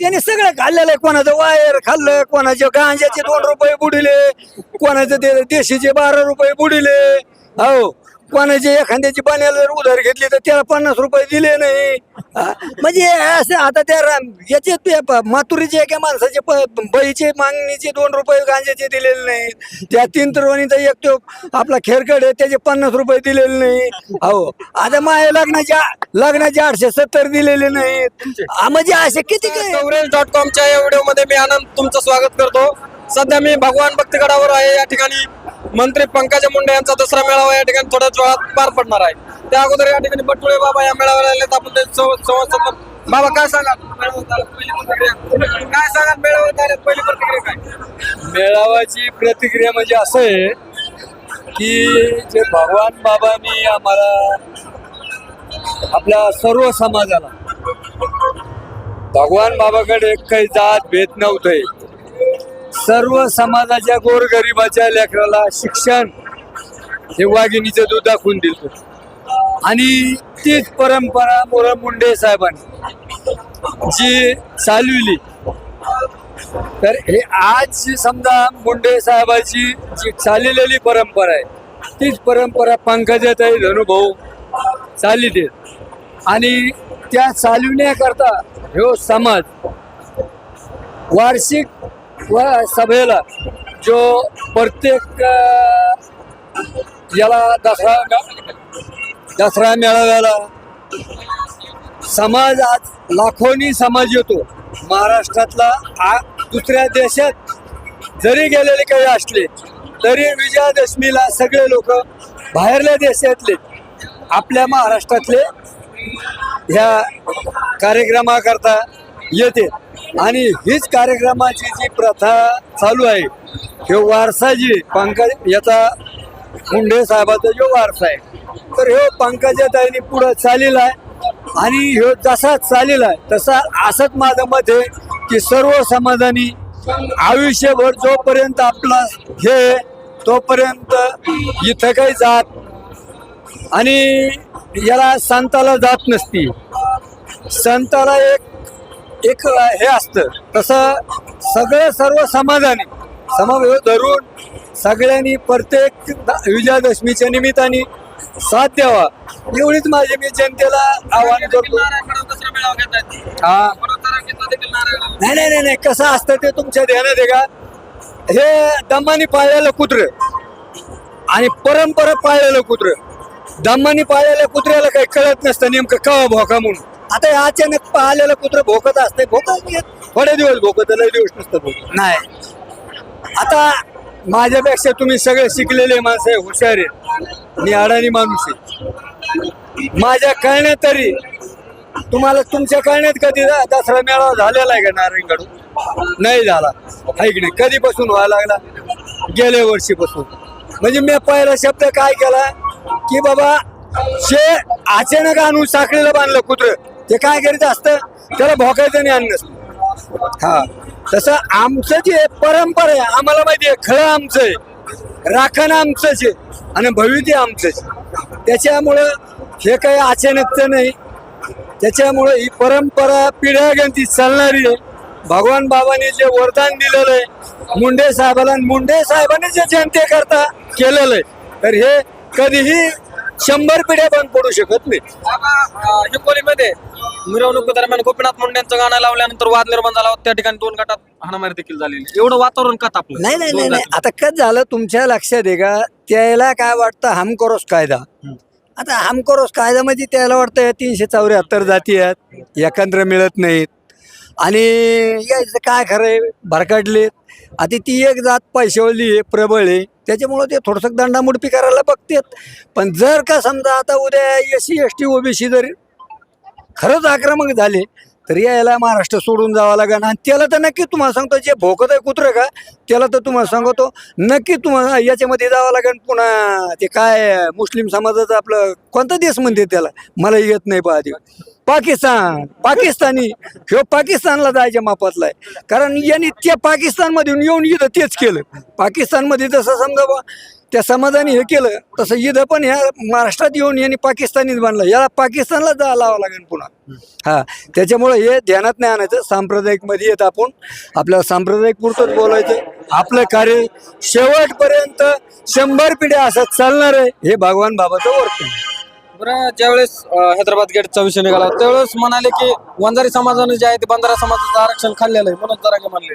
त्याने सगळं खाल्लेलं आहे. कोणाचं वायर खाल्लं कोणाचे गांजाचे दोन रुपये बुडिले कोणाचं ते देशीचे बारा रुपये बुडिले. हो. कोणाची एखाद्याची पाण्याला जर उधार घेतली तर त्याला पन्नास रुपये दिले नाही. हा, म्हणजे असं आता त्या राम- याचे ते प- माथुरीचे एका माणसाचे प- बळीचे मागणीचे दोन रुपये गांजाचे दिलेले नाहीत. त्या तीन तरुणीचा एक तो आपला खेरकड आहे त्याचे पन्नास रुपये दिलेले नाही. हो आता माझ्या लग्नाच्या लग्नाचे आठशे सत्तर दिलेले नाहीत. हा, म्हणजे असे किती काय? कव्हरेज डॉट कॉमच्या या व्हिडिओमध्ये मी आनंद तुमचं स्वागत करतो. सध्या मी भगवान भक्तगडावर आहे. या ठिकाणी मंत्री पंकजा मुंडे यांचा दसरा मेळावा या ठिकाणी थोड्याच वेळात पार पडणार आहे. त्या अगोदर या ठिकाणी बटुळे बाबा या मेळाव्याला आले आपण ते संवाद बाबा काय सांगा पहिली काय सांगा मेळाव्यात पहिली प्रतिक्रिया काय? मेळाव्याची प्रतिक्रिया म्हणजे असं आहे की जे भगवान बाबांनी आम्हाला आपल्या सर्व समाजाला भगवान बाबाकडे काही जात भेद नव्हते. सर्व समाजाच्या गोरगरिबाच्या लेकराला शिक्षण हे वाघिणीचं दूध दाखवून दिलं आणि तीच परंपरा मोर मुंडे साहेबांनी जी चालविली तर हे आज समजा मुंडे साहेबाची जी चाललेली परंपरा आहे तीच परंपरा पंकजाताई धनुभाऊ चालित आणि त्या चालविण्याकरता ह्यो समाज वार्षिक व सभेला जो प्रत्येक याला दसरा दसरा मेळाव्याला समाज आज लाखोनी समाज येतो. महाराष्ट्रातला आ- दुसऱ्या देशात जरी गेलेले काही असले तरी विजयादशमीला सगळे लोक बाहेरल्या देशातले आपल्या महाराष्ट्रातले ह्या कार्यक्रमाकरता येते. आणि हीच कार्यक्रमाची जी प्रथा चालू आहे हे वारसा जी पंकज याचा मुंडे साहेबाचा जो वारसा आहे तर ह्यो पंकजाताईंनी पुढं चाललेला आहे. आणि ह्यो जसा चालेला आहे तसा असंच माझं मत आहे की सर्व समाजानी आयुष्यभर जोपर्यंत आपला हे तोपर्यंत इथं काही जात आणि याला संताला जात नसती. संताला एक एक हे असतं. तसं सगळं सर्व समाजाने समावेश धरून सगळ्यांनी प्रत्येक द- विजयादशमीच्या निमित्ताने साथ द्यावा. एवढीच माझी मी जनतेला आव्हान करतो. हा. नाही नाही नाही नाही. कसं असतं ते तुमच्या ध्यानात आहे का? हे दम्मानी पाळलेलं कुत्र आणि परंपरा पाळलेलं कुत्र. दम्मानी पाळलेल्या कुत्र्याला काही कळत नसतं नेमकं कवा भोका म्हणून. आता हे अचानक पाळलेलं कुत्र भोकत असते भोकत थोडे दिवस भोकत लय दिवस नसतं भोकत. नाही. आता माझ्यापेक्षा तुम्ही सगळे शिकलेले माणसं आहे हुशार आहे मी अडाणी माणूस आहे. माझ्या कळण्यात तरी तुम्हाला तुमच्या कळण्यात कधी दसरा मेळावा झालेला आहे का नारायणकडून नाही झाला. नाही? कधीपासून व्हायला लागला? गेल्या वर्षीपासून. म्हणजे मी पहिला शब्द काय केला? की बाबा शे अचानक आणून साखळीला बांधलं कुत्र. ते काय करीत असतं त्याला भोकायचं नाही अन्न. नसतं हा. तसं आमचं जे परंपरा आहे आम्हाला माहिती आहे खळं आमचं आहे राखण आमचंच आहे आणि भविष्य आमचंच त्याच्यामुळं हे काही अचानकचं नाही. त्याच्यामुळं ही परंपरा पिढ्यागंती चालणारी आहे. भगवान बाबाने जे वरदान दिलेलं आहे मुंडे साहेबाला मुंडे साहेबांनी जे जनतेकरता केलेलं आहे तर हे कधीही शंभर पिढ्या बंद पडू शकत नाही. हिंगोलीमध्ये मिरवणूक दरम्यान गोपीनाथ मुंडेंचं गाणं लावल्यानंतर वाद निर्माण झाला. होता त्या ठिकाणी दोन गटात हाणामारी देखील झालेली एवढं वातावरण का तापलं? नाही नाही नाही नाही. आता कच झालं तुमच्या लक्षात आहे का? त्याला काय वाटतं? हमकोरोस कायदा. आता हमकोरोस कायदा म्हणजे त्याला वाटतं तीनशे चौऱ्याहत्तर जाती आहेत एकत्र मिळत नाहीत. आणि याचं काय खरं आहे भरकटलेत. आता ती एक जात पैशावली आहे प्रबळ आहे. त्याच्यामुळं ते थोडंसं दंडामुडपी करायला बघतात. पण जर का समजा आता उद्या S C S T OBC जर खरंच आक्रमक झाले तर यायला महाराष्ट्र सोडून जावं लागेल. आणि त्याला तर नक्की तुम्हाला सांगतो जे भोकत आहे कुत्रं का त्याला तर तुम्हाला सांगतो नक्की तुम्हाला याच्यामध्ये जावं लागेल पुन्हा ते काय मुस्लिम समाजाचं आपलं कोणता देश म्हणते त्याला? मला येत नाही पाहते पाकिस्तान पाकिस्तानी. ह्यो पाकिस्तानला जायच्या मापातला आहे. कारण यांनी त्या पाकिस्तानमधून येऊन इथं तेच केलं. पाकिस्तानमध्ये जसं समजा बा त्या समाजाने हे केलं तसं इथं पण ह्या महाराष्ट्रात येऊन यांनी पाकिस्तानीच बांधलं याला पाकिस्तानला जा लावावं लागेल पुन्हा. हा त्याच्यामुळे हे ध्यानात नाही आणायचं. सांप्रदायिकमध्ये येत आपण. आपल्याला सांप्रदायिक पुरतच बोलायचं. आपलं कार्य शेवटपर्यंत शंभर पिढ्या असं चालणार आहे हे भगवान बाबाचं वर्तन. बरं ज्यावेळेस हैदराबाद गेटचा विषय निघाला त्यावेळेस म्हणाले की वंजारी समाजाने जे आहे ते बंजारा समाजाचं आरक्षण खाल्लेलं आहे म्हणून जरा म्हणले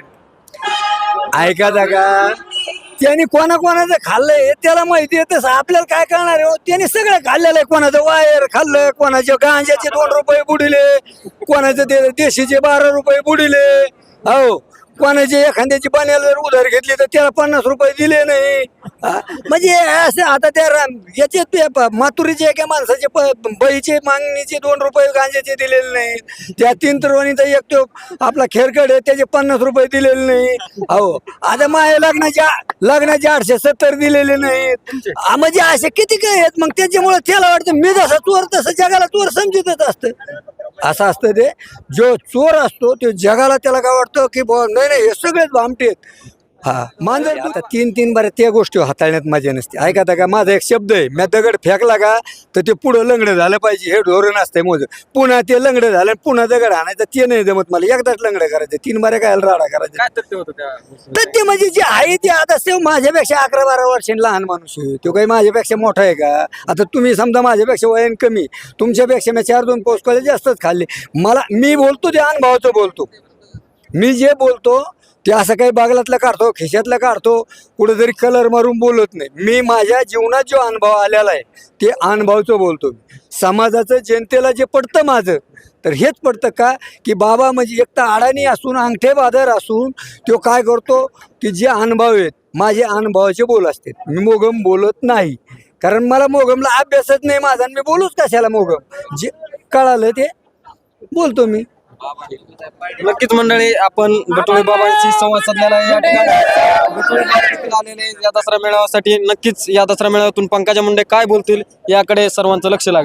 ऐका का त्यांनी कोणा कोणाचं खाल्लंय हे त्याला माहिती आहे. तसं आपल्याला काय करणार आहे? हो? त्यांनी सगळं खाल्लेलं आहे. कोणाचं वायर खाल्लं कोणाचे गांजाचे दोन रुपये बुडिले कोणाचं ते देशीचे बारा रुपये बुडिले. हो. कोणाचे एखाद्याची पाण्याला जर उधार घेतली तर त्याला पन्नास रुपये दिले नाही. हा? म्हणजे असं आता त्या राम- याचे ते प- मातुरीचे एका माणसाचे प- बळीचे मागणीचे दोन रुपये गांजाचे दिलेले नाहीत. त्या तीन तरुणीचा एक तो आपला खेरकड आहे त्याचे पन्नास रुपये दिलेले नाही. हो आता माझ्या लग्नाच्या लग्नाचे आठशे सत्तर दिलेले नाहीत. आ, म्हणजे असे किती काय आहेत? मग त्याच्यामुळे त्याला वाटतं मी जसा चोर तसं जगाला चोर समजतच असतं. असं असतं ते. जो चोर असतो ते जगाला त्याला काय वाटतं की बुवा, नाही नाही हे सगळेच भामटे आहेत. हा. मांजर आता तीन तीन बऱ्या त्या गोष्टी हाताळण्यात मजा नसते. ऐका का माझा एक शब्द आहे. मी दगड फेकला का तर ते पुढं लंगडं झालं पाहिजे. हे धोरण असतंय मोज. पुन्हा ते लंगडं झालं पुन्हा दगड आणायचं. ते नाही जमत मला. एकदाच लंगडं करायचं. तीन बाऱ्या काय राडा करायचं तर ते म्हणजे जे आहे ते आता ते माझ्यापेक्षा अकरा बारा वर्षांनी लहान माणूस आहे. तो काही माझ्यापेक्षा मोठा आहे का? आता तुम्ही समजा माझ्यापेक्षा वयन कमी. तुमच्यापेक्षा मी चार दोन पोचकळे जास्तच खाल्ले. मला मी बोलतो ते अनुभवाचं बोलतो. मी जे बोलतो ते असं काही बागलातलं काढतो खिशातलं काढतो कुठेतरी कलर मारून बोलत नाही. मी माझ्या जीवनात जो अनुभव आलेला आहे ते अनुभवाचं बोलतो मी. समाजाचं जनतेला जे पडतं माझं तर हेच पडतं का? की बाबा म्हणजे एक तर अडाणी असून अंगठे बादर असून तो काय करतो? की जे अनुभव आहेत माझे अनुभवाचे बोल असते मी मोगम बोलत नाही. कारण मला मोगमला अभ्यासच नाही माझा आणि मी बोलूच कशाला मोगम? जे कळालं ते बोलतो मी. नक्कीच मंडळी आपण बटोळे बाबांशी संवाद साधलेला आहे या ठिकाणी. बटुळे बाबा देखील आलेले या दसरा मेळाव्यासाठी नक्कीच या दसरा मेळाव्यातून पंकजा मुंडे काय बोलतील याकडे सर्वांचं लक्ष लागेल.